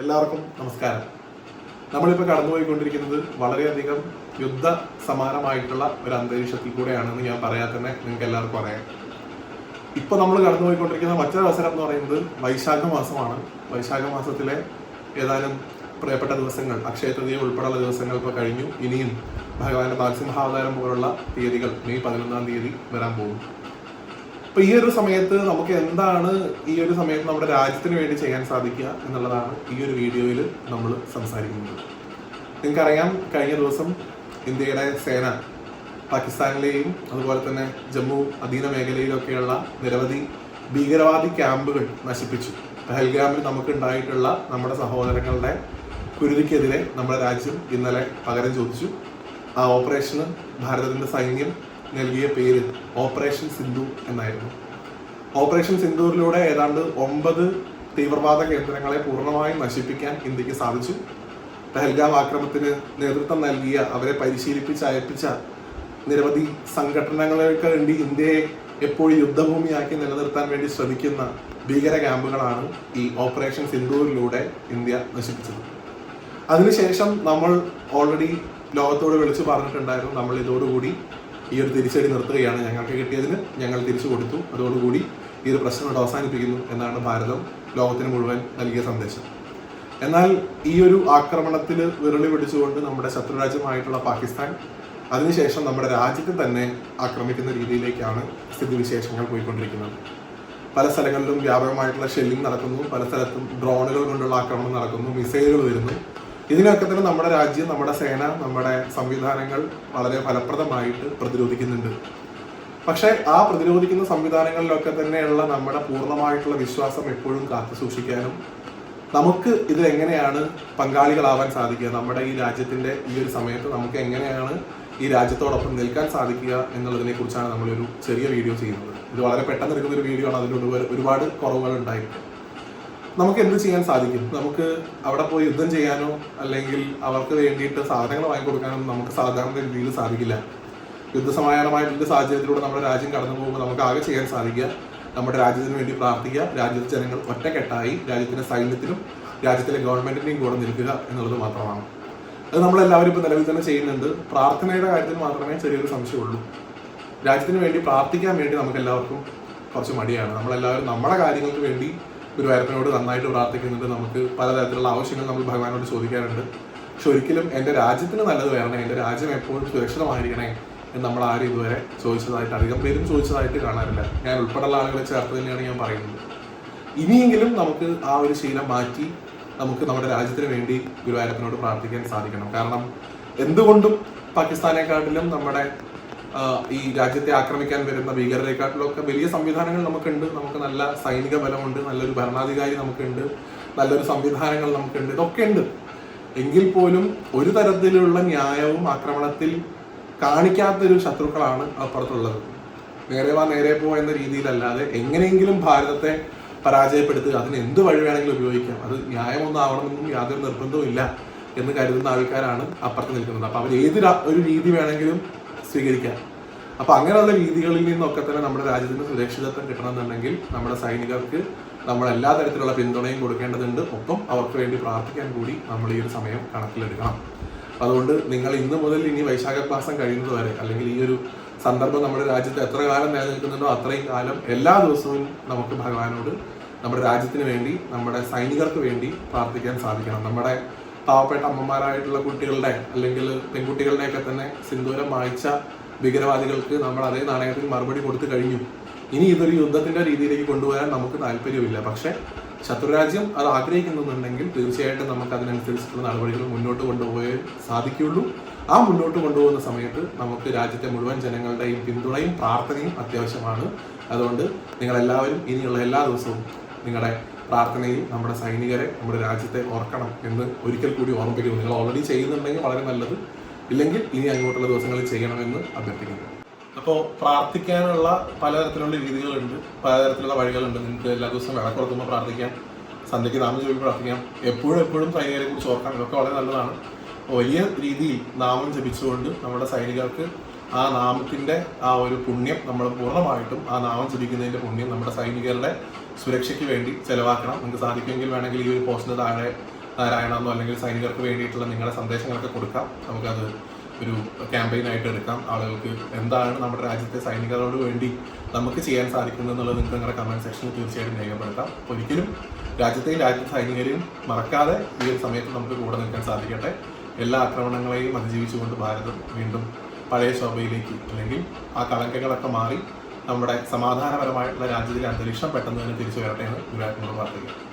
എല്ലാവർക്കും നമസ്കാരം. നമ്മളിപ്പോൾ കടന്നുപോയിക്കൊണ്ടിരിക്കുന്നത് വളരെയധികം യുദ്ധ സമാനമായിട്ടുള്ള ഒരു അന്തരീക്ഷത്തിൽ കൂടെയാണെന്ന് ഞാൻ പറയാതെ തന്നെ നിങ്ങൾക്ക് എല്ലാവർക്കും അറിയാം. ഇപ്പോൾ നമ്മൾ കടന്നുപോയിക്കൊണ്ടിരിക്കുന്ന മറ്റൊരു അവസരം എന്ന് പറയുന്നത് വൈശാഖ മാസമാണ്. വൈശാഖ മാസത്തിലെ ഏതാനും പ്രിയപ്പെട്ട ദിവസങ്ങൾ അക്ഷയ തൃതീയ ഉൾപ്പെടെയുള്ള ദിവസങ്ങൾ കഴിഞ്ഞു. ഇനിയും ഭഗവാന്റെ നാരസിംഹാവതാരം പോലുള്ള തീയതികൾ മെയ് പതിനൊന്നാം തീയതി വരാൻ പോകും അപ്പൊ ഈ ഒരു സമയത്ത് നമുക്ക് എന്താണ് ഈ ഒരു സമയത്ത് നമ്മുടെ രാജ്യത്തിന് വേണ്ടി ചെയ്യാൻ സാധിക്കുക എന്നുള്ളതാണ് ഈ ഒരു വീഡിയോയിൽ നമ്മൾ സംസാരിക്കുന്നത്. നിങ്ങൾക്കറിയാം കഴിഞ്ഞ ദിവസം ഇന്ത്യയുടെ സേന പാകിസ്ഥാനിലെയും അതുപോലെ തന്നെ ജമ്മു അധീന മേഖലയിലൊക്കെയുള്ള നിരവധി ഭീകരവാദി ക്യാമ്പുകൾ നശിപ്പിച്ചു. പെഹൽഗ്രാമിൽ നമുക്ക് ഉണ്ടായിട്ടുള്ള നമ്മുടെ സഹോദരങ്ങളുടെ കുരുതിക്കെതിരെ നമ്മുടെ രാജ്യം ഇന്നലെ പകരം ചോദിച്ചു. ആ ഓപ്പറേഷന് ഭാരതത്തിന്റെ സൈന്യം നൽകിയ പേര് ഓപ്പറേഷൻ സിന്ധു എന്നായിരുന്നു. ഓപ്പറേഷൻ സിന്ധൂരിലൂടെ ഏതാണ്ട് ഒമ്പത് തീവ്രവാദ കേന്ദ്രങ്ങളെ പൂർണമായും നശിപ്പിക്കാൻ ഇന്ത്യയ്ക്ക് സാധിച്ചു. പെഹൽഗാം ആക്രമണത്തിന് നേതൃത്വം നൽകിയ അവരെ പരിശീലിപ്പിച്ച് അയപ്പിച്ച നിരവധി സംഘടനകൾക്ക് വേണ്ടി ഇന്ത്യയെ എപ്പോഴും യുദ്ധഭൂമിയാക്കി നിലനിർത്താൻ വേണ്ടി ശ്രമിക്കുന്ന ഭീകര ക്യാമ്പുകളാണ് ഈ ഓപ്പറേഷൻ സിന്ധൂരിലൂടെ ഇന്ത്യ നശിപ്പിച്ചത്. അതിനുശേഷം നമ്മൾ ഓൾറെഡി ലോകത്തോട് വിളിച്ചു പറഞ്ഞിട്ടുണ്ടായിരുന്നു. നമ്മൾ ഇതോടുകൂടി ഈ ഒരു തിരിച്ചടി നിർത്തുകയാണ് ഞങ്ങൾക്ക് കിട്ടിയതിന്. ഞങ്ങൾ തിരിച്ചു കൊടുത്തു. അതോടുകൂടി ഈ ഒരു പ്രശ്നം ഇവിടെ അവസാനിപ്പിക്കുന്നു എന്നാണ് ഭാരതം ലോകത്തിന് മുഴുവൻ നൽകിയ സന്ദേശം. എന്നാൽ ഈ ഒരു ആക്രമണത്തിൽ വിരളി പിടിച്ചുകൊണ്ട് നമ്മുടെ ശത്രുരാജ്യമായിട്ടുള്ള പാകിസ്ഥാൻ അതിനുശേഷം നമ്മുടെ രാജ്യത്തെ തന്നെ ആക്രമിക്കുന്ന രീതിയിലേക്കാണ് സ്ഥിതിവിശേഷങ്ങൾ പോയിക്കൊണ്ടിരിക്കുന്നത്. പല സ്ഥലങ്ങളിലും വ്യാപകമായിട്ടുള്ള ഷെല്ലിംഗ് നടക്കുന്നു. പല സ്ഥലത്തും ഡ്രോണുകൾ കൊണ്ടുള്ള ആക്രമണം നടക്കുന്നു. മിസൈലുകൾ വരുന്നു. ഇതിനൊക്കെ തന്നെ നമ്മുടെ രാജ്യം നമ്മുടെ സേന നമ്മുടെ സംവിധാനങ്ങൾ വളരെ ഫലപ്രദമായിട്ട് പ്രതിരോധിക്കുന്നുണ്ട്. പക്ഷേ ആ പ്രതിരോധിക്കുന്ന സംവിധാനങ്ങളിലൊക്കെ തന്നെയുള്ള നമ്മുടെ പൂർണമായിട്ടുള്ള വിശ്വാസം എപ്പോഴും കാത്തു സൂക്ഷിക്കാനും നമുക്ക് ഇതിലെങ്ങനെയാണ് പങ്കാളികളാവാൻ സാധിക്കുക നമ്മുടെ ഈ രാജ്യത്തിന്റെ ഈ ഒരു സമയത്ത് നമുക്ക് എങ്ങനെയാണ് ഈ രാജ്യത്തോടൊപ്പം നിൽക്കാൻ സാധിക്കുക എന്നുള്ളതിനെ കുറിച്ചാണ് നമ്മളൊരു ചെറിയ വീഡിയോ ചെയ്യുന്നത്. ഇത് വളരെ പെട്ടെന്ന് എടുക്കുന്ന ഒരു വീഡിയോ ആണ്. അതിലൂടെ ഒരുപാട് കുറവുകൾ ഉണ്ടായിരുന്നു നമുക്ക് എന്ത് ചെയ്യാൻ സാധിക്കും? നമുക്ക് അവിടെ പോയി യുദ്ധം ചെയ്യാനോ അല്ലെങ്കിൽ അവർക്ക് വേണ്ടിയിട്ട് സാധനങ്ങൾ വാങ്ങിക്കൊടുക്കാനോ നമുക്ക് സാധാരണ രീതിയിൽ സാധിക്കില്ല. യുദ്ധസമാനമായിട്ടുള്ള സാഹചര്യത്തിലൂടെ നമ്മുടെ രാജ്യം കടന്നു പോകുമ്പോൾ നമുക്ക് ആകെ ചെയ്യാൻ സാധിക്കുക നമ്മുടെ രാജ്യത്തിന് വേണ്ടി പ്രാർത്ഥിക്കുക രാജ്യത്തെ ജനങ്ങൾ ഒറ്റക്കെട്ടായി രാജ്യത്തിന്റെ സൈന്യത്തിനും രാജ്യത്തിലെ ഗവൺമെന്റിന്റെയും കൂടെ നിൽക്കുക എന്നുള്ളത് മാത്രമാണ്. അത് നമ്മളെല്ലാവരും ഇപ്പോൾ നിലവിൽ തന്നെ ചെയ്യുന്നുണ്ട്. പ്രാർത്ഥനയുടെ കാര്യത്തിൽ മാത്രമേ ചെറിയൊരു സംശയമുള്ളൂ. രാജ്യത്തിന് വേണ്ടി പ്രാർത്ഥിക്കാൻ വേണ്ടി നമുക്ക് എല്ലാവർക്കും കുറച്ച് മടിയാണ്. നമ്മളെല്ലാവരും നമ്മുടെ കാര്യങ്ങൾക്ക് വേണ്ടി ഗുരുവായൂരപ്പനോട് നന്നായിട്ട് പ്രാർത്ഥിക്കുന്നുണ്ട്. നമുക്ക് പലതരത്തിലുള്ള ആവശ്യങ്ങൾ നമ്മൾ ഭഗവാനോട് ചോദിക്കാറുണ്ട്. പക്ഷെ ഒരിക്കലും എന്റെ രാജ്യത്തിന് നല്ലത് വരണേ എന്റെ രാജ്യം എപ്പോഴും സുരക്ഷിതമായിരിക്കണേ എന്ന് നമ്മൾ ആരും ഇതുവരെ ചോദിച്ചതായിട്ട് അധികം പേരും ചോദിച്ചതായിട്ട് കാണാറില്ല. ഞാൻ ഉൾപ്പെടെയുള്ള ആളുകളെ ചേർത്ത് തന്നെയാണ് ഞാൻ പറയുന്നത്. ഇനിയെങ്കിലും നമുക്ക് ആ ഒരു ശീലം മാറ്റി നമുക്ക് നമ്മുടെ രാജ്യത്തിന് വേണ്ടി ഗുരുവായൂരപ്പനോട് പ്രാർത്ഥിക്കാൻ സാധിക്കണം. കാരണം എന്തുകൊണ്ടും പാകിസ്ഥാനെക്കാട്ടിലും നമ്മുടെ ഈ രാജ്യത്തെ ആക്രമിക്കാൻ വരുന്ന ഭീകരരെക്കാട്ടിലൊക്കെ വലിയ സംവിധാനങ്ങൾ നമുക്കുണ്ട്. നമുക്ക് നല്ല സൈനിക ബലമുണ്ട് നല്ലൊരു ഭരണാധികാരി നമുക്കുണ്ട് നല്ലൊരു സംവിധാനങ്ങൾ നമുക്കുണ്ട് ഇതൊക്കെ ഉണ്ട് എങ്കിൽ പോലും ഒരു തരത്തിലുള്ള ന്യായവും ആക്രമണത്തിൽ കാണിക്കാത്തൊരു ശത്രുക്കളാണ് അപ്പുറത്തുള്ളത്. നേരെ വാ നേരെ പോ എന്ന രീതിയിലല്ലാതെ എങ്ങനെയെങ്കിലും ഭാരതത്തെ പരാജയപ്പെടുത്തുക. അതിന് എന്ത് വഴി വേണമെങ്കിലും ഉപയോഗിക്കാം. അത് ന്യായമൊന്നും ആവണമെന്നും യാതൊരു നിർബന്ധവും ഇല്ല എന്ന് കരുതുന്ന ആൾക്കാരാണ് അപ്പുറത്ത് നിൽക്കുന്നത്. അപ്പൊ അവർ ഏത് ഒരു രീതി വേണമെങ്കിലും സ്വീകരിക്കാം. അപ്പൊ അങ്ങനെയുള്ള രീതികളിൽ നിന്നൊക്കെ തന്നെ നമ്മുടെ രാജ്യത്തിന് സുരക്ഷിതത്വം കിട്ടണമെന്നുണ്ടെങ്കിൽ നമ്മുടെ സൈനികർക്ക് നമ്മൾ എല്ലാ തരത്തിലുള്ള പിന്തുണയും കൊടുക്കേണ്ടതുണ്ട്. ഒപ്പം അവർക്ക് വേണ്ടി പ്രാർത്ഥിക്കാൻ കൂടി നമ്മൾ ഈ ഒരു സമയം കണക്കിലെടുക്കണം. അതുകൊണ്ട് നിങ്ങൾ ഇന്ന് മുതൽ ഇനി വൈശാഖ മാസം കഴിയുന്നത് വരെ അല്ലെങ്കിൽ ഈ ഒരു സന്ദർഭം നമ്മുടെ രാജ്യത്ത് എത്ര കാലം നിലനിൽക്കുന്നുണ്ടോ അത്രയും കാലം എല്ലാ ദിവസവും നമുക്ക് ഭഗവാനോട് നമ്മുടെ രാജ്യത്തിന് വേണ്ടി നമ്മുടെ സൈനികർക്ക് വേണ്ടി പ്രാർത്ഥിക്കാൻ സാധിക്കണം. നമ്മുടെ പാവപ്പെട്ട അമ്മമാരായിട്ടുള്ള കുട്ടികളുടെ അല്ലെങ്കിൽ പെൺകുട്ടികളുടെയൊക്കെ തന്നെ സിന്ദൂരം വായിച്ച ഭീകരവാദികൾക്ക് നമ്മൾ അതേ നാണയത്തിൽ മറുപടി കൊടുത്തു കഴിഞ്ഞു. ഇനി ഇതൊരു യുദ്ധത്തിന്റെ രീതിയിലേക്ക് കൊണ്ടുവരാൻ നമുക്ക് താല്പര്യമില്ല. പക്ഷേ ശത്രുരാജ്യം അത് ആഗ്രഹിക്കുന്നുണ്ടെങ്കിൽ തീർച്ചയായിട്ടും നമുക്ക് അതിനനുസരിച്ചിട്ടുള്ള നടപടികൾ മുന്നോട്ട് കൊണ്ടുപോയേ സാധിക്കുകയുള്ളൂ. ആ മുന്നോട്ട് കൊണ്ടുപോകുന്ന സമയത്ത് നമുക്ക് രാജ്യത്തെ മുഴുവൻ ജനങ്ങളുടെയും പിന്തുണയും പ്രാർത്ഥനയും അത്യാവശ്യമാണ്. അതുകൊണ്ട് നിങ്ങളെല്ലാവരും ഇനിയുള്ള എല്ലാ ദിവസവും നിങ്ങളുടെ പ്രാർത്ഥനയിൽ നമ്മുടെ സൈനികരെ നമ്മുടെ രാജ്യത്തെ ഓർക്കണം എന്ന് ഒരിക്കൽ കൂടി ഓർമ്മിപ്പിക്കുന്നു. നിങ്ങൾ ഓൾറെഡി ചെയ്യുന്നുണ്ടെങ്കിൽ വളരെ നല്ലത്. ഇല്ലെങ്കിൽ ഇനി അങ്ങോട്ടുള്ള ദിവസങ്ങളിൽ ചെയ്യണമെന്ന് അഭ്യർത്ഥിക്കുന്നു. അപ്പോൾ പ്രാർത്ഥിക്കാനുള്ള പലതരത്തിലുള്ള രീതികളുണ്ട്. പലതരത്തിലുള്ള വഴികളുണ്ട്. നിങ്ങൾക്ക് എല്ലാ ദിവസവും വിളക്കുറത്തുമ്പോൾ പ്രാർത്ഥിക്കാം. സന്ധ്യയ്ക്ക് നാമം ജപിച്ച് പ്രാർത്ഥിക്കാം. എപ്പോഴും എപ്പോഴും സൈനികരെ കുറിച്ച് ഓർക്കാം ഇതൊക്കെ വളരെ നല്ലതാണ്. വലിയ രീതിയിൽ നാമം ജപിച്ചുകൊണ്ട് നമ്മുടെ സൈനികർക്ക് ആ നാമത്തിന്റെ ആ ഒരു പുണ്യം നമ്മൾ പൂർണമായിട്ടും ആ നാമം ജപിക്കുന്നതിന്റെ പുണ്യം നമ്മുടെ സൈനികരുടെ സുരക്ഷയ്ക്ക് വേണ്ടി ചെലവാക്കണം. നിങ്ങൾക്ക് സാധിക്കുമെങ്കിൽ വേണമെങ്കിൽ ഈ ഒരു പോസ്റ്റിന് താഴെ നാരായണമെന്നോ അല്ലെങ്കിൽ സൈനികർക്ക് വേണ്ടിയിട്ടുള്ള നിങ്ങളുടെ സന്ദേശങ്ങളൊക്കെ കൊടുക്കാം. നമുക്കത് ഒരു ക്യാമ്പയിനായിട്ട് എടുക്കാം. ആളുകൾക്ക് എന്താണ് നമ്മുടെ രാജ്യത്തെ സൈനികരോട് വേണ്ടി നമുക്ക് ചെയ്യാൻ സാധിക്കുന്നത് എന്നുള്ളത് നിങ്ങൾക്ക് നിങ്ങളുടെ കമന്റ് സെക്ഷനിൽ തീർച്ചയായിട്ടും രേഖപ്പെടുത്താം. ഒരിക്കലും രാജ്യത്തെയും രാജ്യത്തെ സൈനികരെയും മറക്കാതെ ഈ ഒരു സമയത്ത് നമുക്ക് കൂടെ നിൽക്കാൻ സാധിക്കട്ടെ. എല്ലാ ആക്രമണങ്ങളെയും അതിജീവിച്ചുകൊണ്ട് ഭാരതം വീണ്ടും പഴയ ശോഭയിലേക്ക് അല്ലെങ്കിൽ ആ കളങ്കങ്ങളൊക്കെ മാറി നമ്മുടെ സമാധാനപരമായിട്ടുള്ള രാജ്യത്തിലെ അന്തരീക്ഷം പെട്ടെന്ന് തന്നെ തിരിച്ചു വരട്ടെ എന്ന് ഗുരുവായൂർ പ്രാർത്ഥിക്കുന്നു.